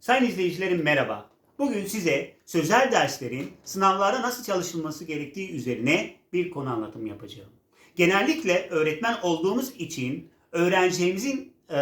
Sayın izleyicilerim merhaba. Bugün size sözel derslerin sınavlarda nasıl çalışılması gerektiği üzerine bir konu anlatım yapacağım. Genellikle öğretmen olduğumuz için öğrencilerimizin e,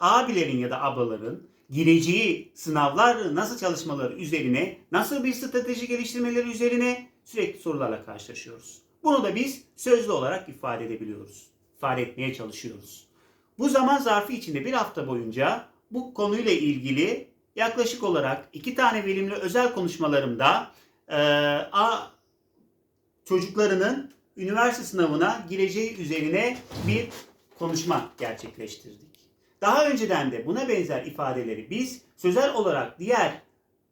abilerin ya da ablaların gireceği sınavlar nasıl çalışmaları üzerine, nasıl bir strateji geliştirmeleri üzerine sürekli sorularla karşılaşıyoruz. Bunu da biz sözlü olarak ifade edebiliyoruz. İfade etmeye çalışıyoruz. Bu zaman zarfı içinde bir hafta boyunca bu konuyla ilgili yaklaşık olarak iki tane verimli özel konuşmalarımda e, a, çocuklarının üniversite sınavına gireceği üzerine bir konuşma gerçekleştirdik. Daha önceden de buna benzer ifadeleri biz sözel olarak diğer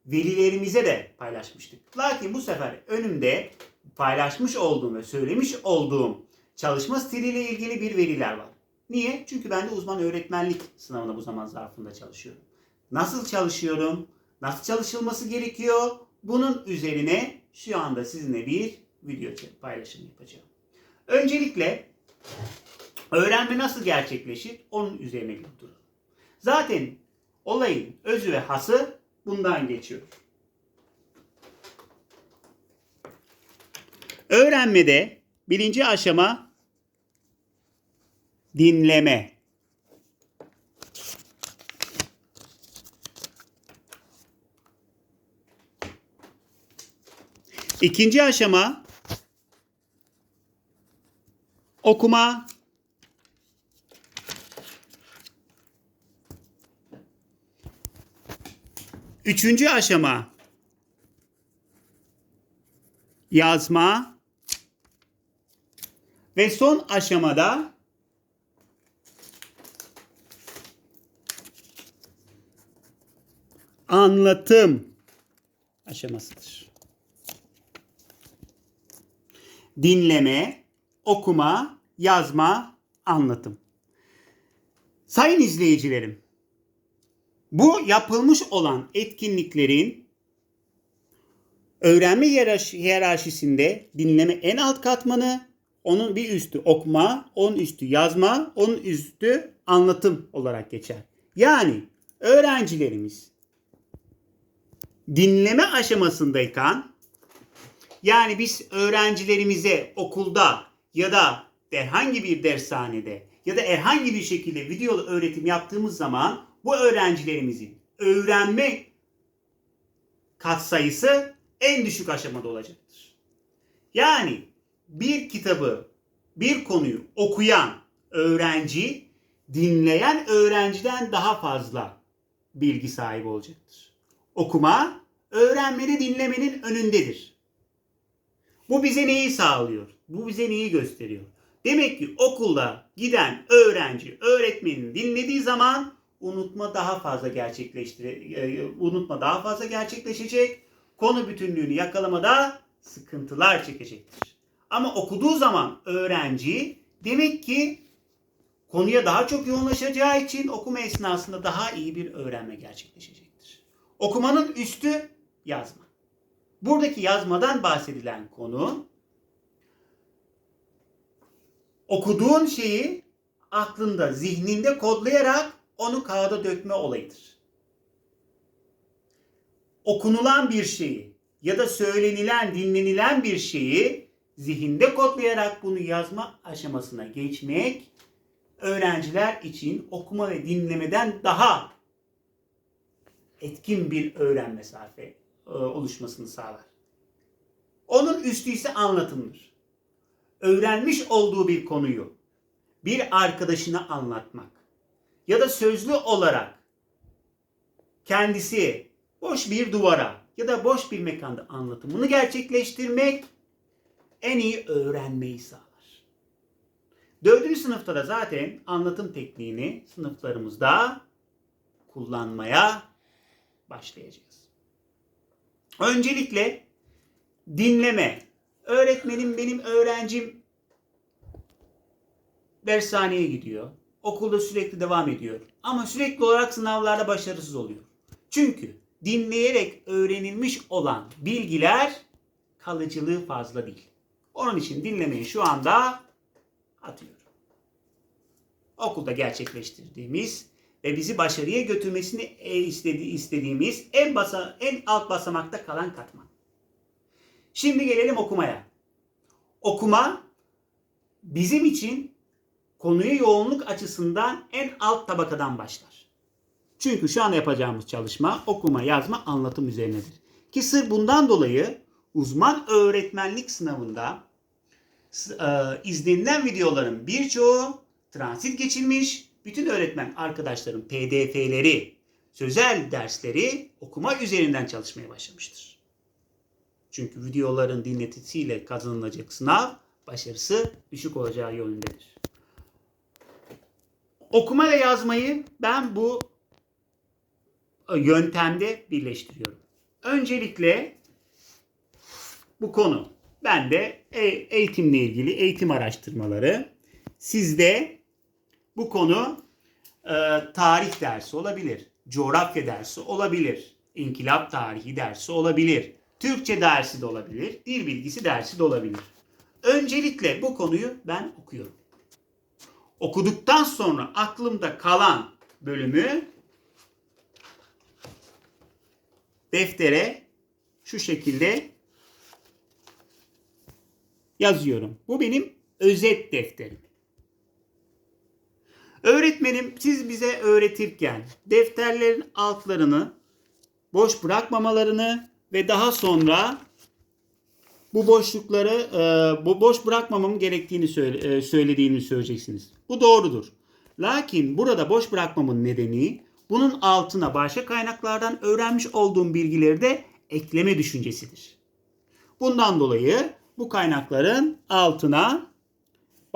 velilerimize de paylaşmıştık. Lakin bu sefer önümde paylaşmış olduğum ve söylemiş olduğum çalışma stiliyle ilgili bir veriler var. Niye? Çünkü ben de uzman öğretmenlik sınavına bu zaman zarfında çalışıyorum. Nasıl çalışıyorum? Nasıl çalışılması gerekiyor? Bunun üzerine şu anda sizinle bir video paylaşım yapacağım. Öncelikle öğrenme nasıl gerçekleşir? Onun üzerine bir duralım. Zaten olayın özü ve hası bundan geçiyor. Öğrenmede birinci aşama dinleme. İkinci aşama okuma. Üçüncü aşama yazma. Ve son aşamada anlatım aşamasıdır. Dinleme, okuma, yazma, anlatım. Sayın izleyicilerim, bu yapılmış olan etkinliklerin öğrenme hiyerarşi- hiyerarşisinde dinleme en alt katmanı, onun bir üstü okuma, onun üstü yazma, onun üstü anlatım olarak geçer. Yani öğrencilerimiz dinleme aşamasındayken yani biz öğrencilerimize okulda ya da herhangi bir dershanede ya da herhangi bir şekilde videolu öğretim yaptığımız zaman bu öğrencilerimizin öğrenme katsayısı en düşük aşamada olacaktır. Yani bir kitabı, bir konuyu okuyan öğrenci dinleyen öğrenciden daha fazla bilgi sahibi olacaktır. Okuma öğrenmede dinlemenin önündedir. Bu bize neyi sağlıyor? Bu bize neyi gösteriyor? Demek ki okulda giden öğrenci öğretmenin dinlediği zaman unutma daha fazla gerçekleştire e, unutma daha fazla gerçekleşecek. Konu bütünlüğünü yakalamada sıkıntılar çekecektir. Ama okuduğu zaman öğrenci demek ki konuya daha çok yoğunlaşacağı için okuma esnasında daha iyi bir öğrenme gerçekleşecektir. Okumanın üstü yazma. Buradaki yazmadan bahsedilen konu okuduğun şeyi aklında, zihninde kodlayarak onu kağıda dökme olayıdır. Okunulan bir şeyi ya da söylenilen, dinlenilen bir şeyi zihinde kodlayarak bunu yazma aşamasına geçmek öğrenciler için okuma ve dinlemeden daha etkin bir öğrenme e, oluşmasını sağlar. Onun üstü ise anlatımdır. Öğrenmiş olduğu bir konuyu bir arkadaşına anlatmak ya da sözlü olarak kendisi boş bir duvara ya da boş bir mekanda anlatımını gerçekleştirmek en iyi öğrenmeyi sağlar. Dördüncü sınıfta da zaten anlatım tekniğini sınıflarımızda kullanmaya başlayacağız. Öncelikle dinleme. Öğretmenim benim öğrencim dershaneye gidiyor. Okulda sürekli devam ediyor. Ama sürekli olarak sınavlarda başarısız oluyor. Çünkü dinleyerek öğrenilmiş olan bilgiler kalıcılığı fazla değil. Onun için dinlemeyi şu anda atıyorum. Okulda gerçekleştirdiğimiz ve bizi başarıya götürmesini istedi- istediğimiz en basa en alt basamakta kalan katman. Şimdi gelelim okumaya. Okuma bizim için konuya yoğunluk açısından en alt tabakadan başlar. Çünkü şu an yapacağımız çalışma okuma, yazma, anlatım üzerinedir. Ki sırf bundan dolayı uzman öğretmenlik sınavında e, izlenilen videoların birçoğu transit geçilmiş, bütün öğretmen arkadaşların PDF'leri, sözel dersleri okuma üzerinden çalışmaya başlamıştır. Çünkü videoların dinletisiyle kazanılacak sınav başarısı düşük olacağı yönündedir. Okuma ve yazmayı ben bu yöntemde birleştiriyorum. Öncelikle bu konu. Ben de e- eğitimle ilgili eğitim araştırmaları. Sizde bu konu e, tarih dersi olabilir, coğrafya dersi olabilir, inkılap tarihi dersi olabilir, Türkçe dersi de olabilir, dil bilgisi dersi de olabilir. Öncelikle bu konuyu ben okuyorum. Okuduktan sonra aklımda kalan bölümü deftere şu şekilde yazıyorum. Bu benim özet defterim. Öğretmenim siz bize öğretirken defterlerin altlarını boş bırakmamalarını ve daha sonra bu boşlukları e, bu boş bırakmamam gerektiğini e, söylediğini söyleyeceksiniz. Bu doğrudur. Lakin burada boş bırakmamın nedeni bunun altına başka kaynaklardan öğrenmiş olduğum bilgileri de ekleme düşüncesidir. Bundan dolayı bu kaynakların altına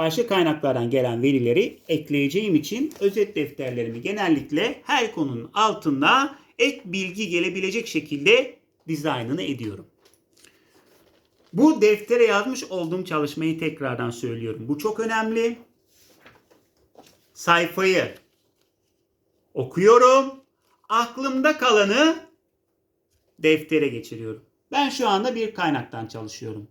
başka kaynaklardan gelen verileri ekleyeceğim için özet defterlerimi genellikle her konunun altına ek bilgi gelebilecek şekilde dizaynını ediyorum. Bu deftere yazmış olduğum çalışmayı tekrardan söylüyorum. Bu çok önemli. Sayfayı okuyorum. Aklımda kalanı deftere geçiriyorum. Ben şu anda bir kaynaktan çalışıyorum.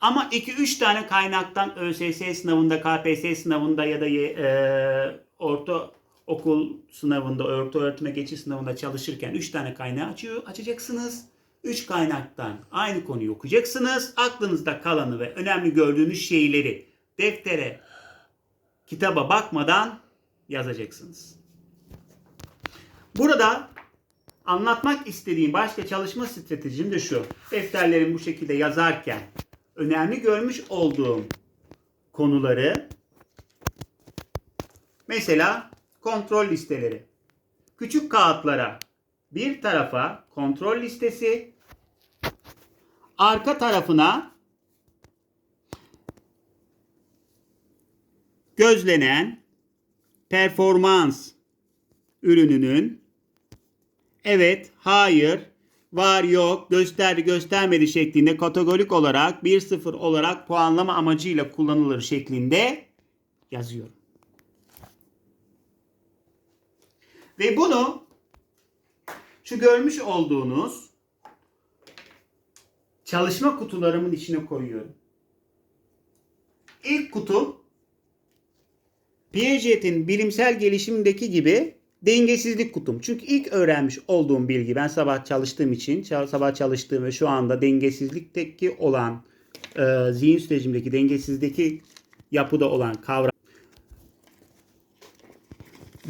Ama 2-3 tane kaynaktan ÖSS sınavında, KPSS sınavında ya da e, orta okul sınavında, orta öğretime geçiş sınavında çalışırken 3 tane kaynağı açıyor, açacaksınız. 3 kaynaktan aynı konuyu okuyacaksınız. Aklınızda kalanı ve önemli gördüğünüz şeyleri deftere, kitaba bakmadan yazacaksınız. Burada anlatmak istediğim başka çalışma stratejim de şu. Defterlerimi bu şekilde yazarken önemli görmüş olduğum konuları mesela kontrol listeleri. Küçük kağıtlara bir tarafa kontrol listesi, arka tarafına gözlenen performans ürününün evet, hayır, var yok, gösterdi göstermedi şeklinde kategorik olarak 1-0 olarak puanlama amacıyla kullanılır şeklinde yazıyorum. Ve bunu şu görmüş olduğunuz çalışma kutularımın içine koyuyorum. İlk kutu Piaget'in bilimsel gelişimindeki gibi dengesizlik kutum. Çünkü ilk öğrenmiş olduğum bilgi ben sabah çalıştığım için sabah çalıştığım ve şu anda dengesizlikteki olan e, zihin sürecimdeki dengesizlikteki yapıda olan kavram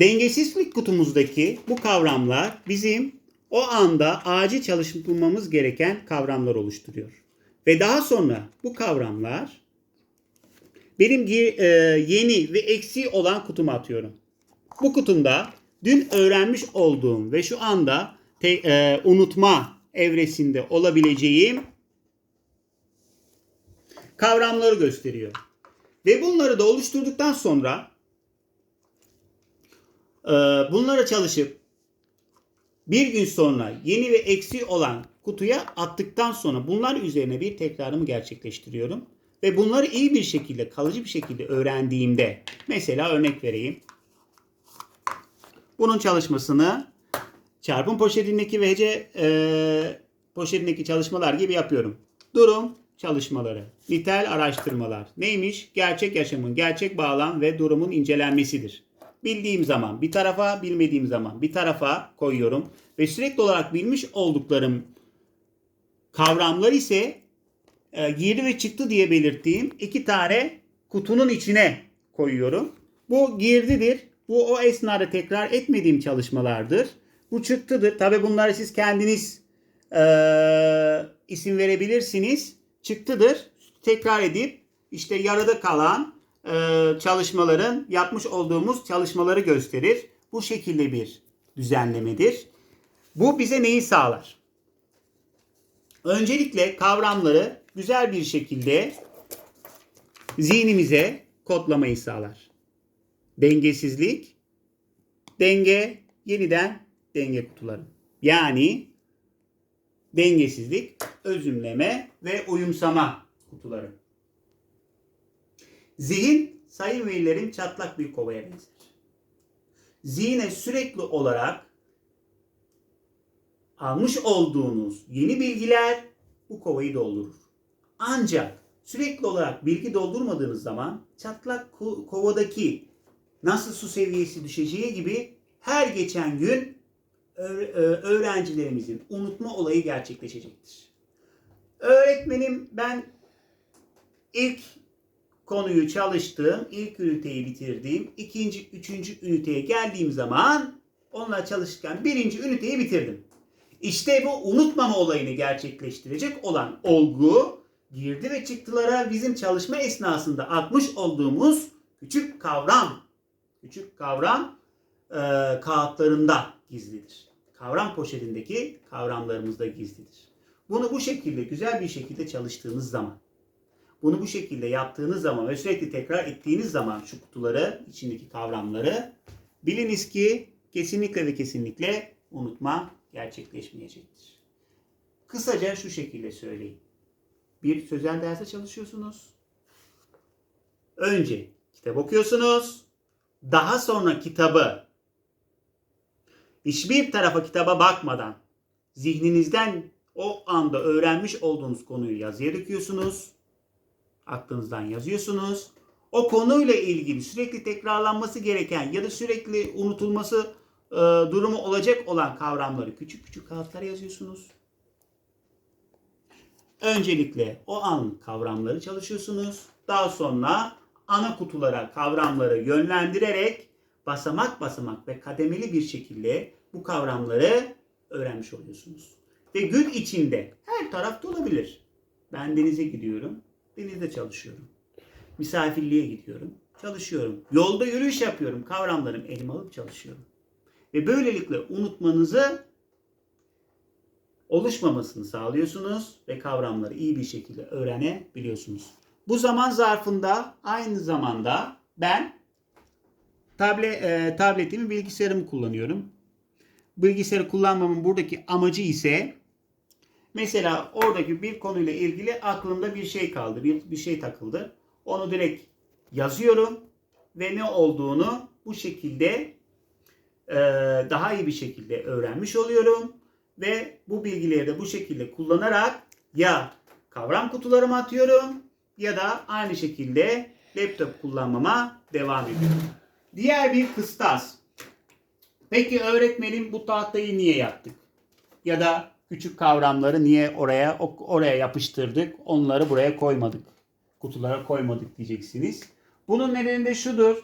dengesizlik kutumuzdaki bu kavramlar bizim o anda acil çalışmamız gereken kavramlar oluşturuyor. Ve daha sonra bu kavramlar benim e, yeni ve eksi olan kutuma atıyorum. Bu kutumda dün öğrenmiş olduğum ve şu anda te, e, unutma evresinde olabileceğim kavramları gösteriyor. Ve bunları da oluşturduktan sonra e, bunlara çalışıp bir gün sonra yeni ve eksi olan kutuya attıktan sonra bunlar üzerine bir tekrarımı gerçekleştiriyorum. Ve bunları iyi bir şekilde, kalıcı bir şekilde öğrendiğimde, mesela örnek vereyim. Bunun çalışmasını çarpım poşetindeki ve hece e, poşetindeki çalışmalar gibi yapıyorum. Durum çalışmaları, nitel araştırmalar. Neymiş? Gerçek yaşamın gerçek bağlam ve durumun incelenmesidir. bildiğim zaman bir tarafa, bilmediğim zaman bir tarafa koyuyorum. Ve sürekli olarak bilmiş olduklarım kavramlar ise e, girdi ve çıktı diye belirttiğim iki tane kutunun içine koyuyorum. Bu girdidir. Bu o esnada tekrar etmediğim çalışmalardır. Bu çıktıdır. Tabi bunları siz kendiniz e, isim verebilirsiniz. Çıktıdır. Tekrar edip işte yarıda kalan e, çalışmaların yapmış olduğumuz çalışmaları gösterir. Bu şekilde bir düzenlemedir. Bu bize neyi sağlar? Öncelikle kavramları güzel bir şekilde zihnimize kodlamayı sağlar. Dengesizlik, denge, yeniden denge kutuları. Yani dengesizlik, özümleme ve uyumsama kutuları. Zihin sayın velilerin çatlak bir kovaya benzer. Zihne sürekli olarak almış olduğunuz yeni bilgiler bu kovayı doldurur. Ancak sürekli olarak bilgi doldurmadığınız zaman çatlak ko- kovadaki nasıl su seviyesi düşeceği gibi her geçen gün e, öğrencilerimizin unutma olayı gerçekleşecektir. Öğretmenim ben ilk konuyu çalıştığım, ilk üniteyi bitirdiğim, ikinci, üçüncü üniteye geldiğim zaman onunla çalışırken birinci üniteyi bitirdim. İşte bu unutmama olayını gerçekleştirecek olan olgu girdi ve çıktılara bizim çalışma esnasında atmış olduğumuz küçük kavram, küçük kavram e, kağıtlarında gizlidir. Kavram poşetindeki kavramlarımızda gizlidir. Bunu bu şekilde güzel bir şekilde çalıştığınız zaman, bunu bu şekilde yaptığınız zaman ve sürekli tekrar ettiğiniz zaman şu kutuları, içindeki kavramları biliniz ki kesinlikle ve kesinlikle unutma gerçekleşmeyecektir. Kısaca şu şekilde söyleyeyim. Bir sözel derse çalışıyorsunuz. Önce kitap okuyorsunuz. Daha sonra kitabı hiçbir tarafa kitaba bakmadan zihninizden o anda öğrenmiş olduğunuz konuyu yazıya döküyorsunuz. Aklınızdan yazıyorsunuz. O konuyla ilgili sürekli tekrarlanması gereken ya da sürekli unutulması e, durumu olacak olan kavramları küçük küçük kağıtlara yazıyorsunuz. Öncelikle o an kavramları çalışıyorsunuz. Daha sonra ana kutulara kavramları yönlendirerek basamak basamak ve kademeli bir şekilde bu kavramları öğrenmiş oluyorsunuz. Ve gün içinde her tarafta olabilir. Ben denize gidiyorum, denizde çalışıyorum. Misafirliğe gidiyorum, çalışıyorum. Yolda yürüyüş yapıyorum, kavramlarım elime alıp çalışıyorum. Ve böylelikle unutmanızı oluşmamasını sağlıyorsunuz ve kavramları iyi bir şekilde öğrenebiliyorsunuz. Bu zaman zarfında aynı zamanda ben table, e, tabletimi bilgisayarımı kullanıyorum. Bilgisayarı kullanmamın buradaki amacı ise mesela oradaki bir konuyla ilgili aklımda bir şey kaldı, bir, bir şey takıldı. Onu direkt yazıyorum ve ne olduğunu bu şekilde e, daha iyi bir şekilde öğrenmiş oluyorum ve bu bilgileri de bu şekilde kullanarak ya kavram kutularıma atıyorum ya da aynı şekilde laptop kullanmama devam ediyorum. Diğer bir kıstas. Peki öğretmenim bu tahtayı niye yaptık? Ya da küçük kavramları niye oraya oraya yapıştırdık? Onları buraya koymadık. Kutulara koymadık diyeceksiniz. Bunun nedeni de şudur.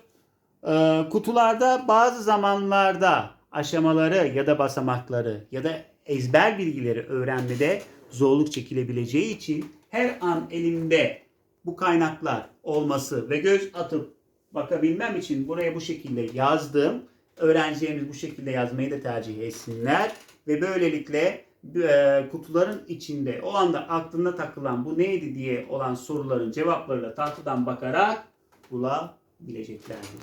Ee, kutularda bazı zamanlarda aşamaları ya da basamakları ya da ezber bilgileri öğrenmede zorluk çekilebileceği için her an elimde bu kaynaklar olması ve göz atıp bakabilmem için buraya bu şekilde yazdım. Öğrencilerimiz bu şekilde yazmayı da tercih etsinler ve böylelikle e, kutuların içinde o anda aklına takılan bu neydi diye olan soruların cevaplarıyla tahtadan bakarak bulabileceklerdir.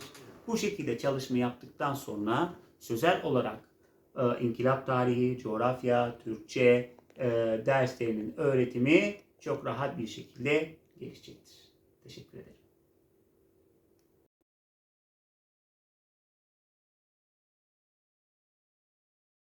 Bu şekilde çalışma yaptıktan sonra sözel olarak e, inkılap tarihi, coğrafya, Türkçe e, derslerinin öğretimi çok rahat bir şekilde gelişecektir. Teşekkür ederim.